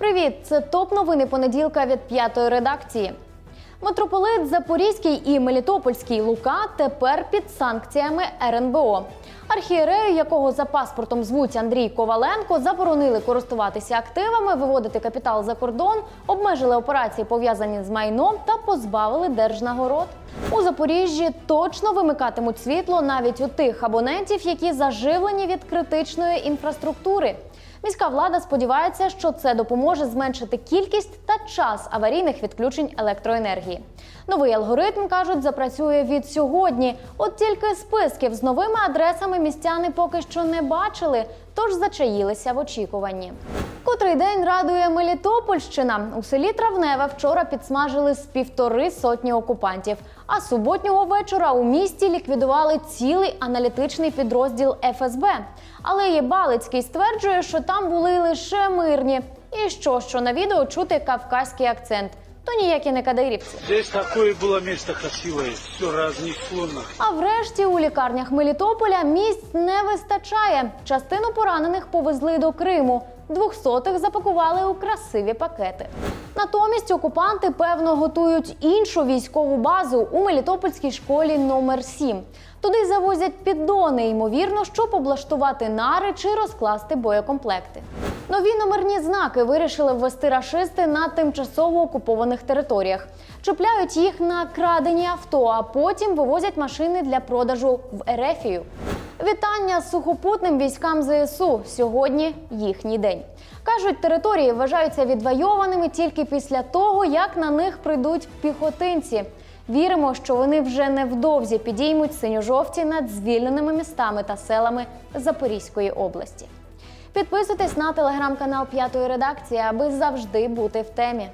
Привіт! Це топ новини понеділка від п'ятої редакції. Митрополит Запорізький і Мелітопольський Лука тепер під санкціями РНБО. Архієрею, якого за паспортом звуть Андрій Коваленко, заборонили користуватися активами, виводити капітал за кордон, обмежили операції, пов'язані з майном та позбавили держнагород. У Запоріжжі точно вимикатимуть світло навіть у тих абонентів, які заживлені від критичної інфраструктури. Міська влада сподівається, що це допоможе зменшити кількість та час аварійних відключень електроенергії. Новий алгоритм кажуть, запрацює від сьогодні. От тільки списків з новими адресами містяни поки що не бачили, тож зачаїлися в очікуванні. Котрий день радує Мелітопольщина. У селі Травневе вчора підсмажили з півтори сотні окупантів. А суботнього вечора у місті ліквідували цілий аналітичний підрозділ ФСБ. Але Єбалицький стверджує, що там були лише мирні. І що, що на відео чути кавказький акцент. То ніякі не кадирівці. Здесь такое было место красивое, все разнесло. А врешті у лікарнях Мелітополя місць не вистачає. Частину поранених повезли до Криму. Двохсотих запакували у красиві пакети. Натомість окупанти певно готують іншу військову базу у Мелітопольській школі номер 7 Туди завозять піддони, ймовірно, щоб облаштувати нари чи розкласти боєкомплекти. Нові номерні знаки вирішили ввести рашисти на тимчасово окупованих територіях. Чіпляють їх на крадені авто, а потім вивозять машини для продажу в Ерефію. Вітання сухопутним військам ЗСУ. Сьогодні їхній день. Кажуть, території вважаються відвойованими тільки після того, як на них прийдуть піхотинці. Віримо, що вони вже невдовзі підіймуть синьо-жовті над звільненими містами та селами Запорізької області. Підписуйтесь на телеграм-канал П'ятої редакції, аби завжди бути в темі.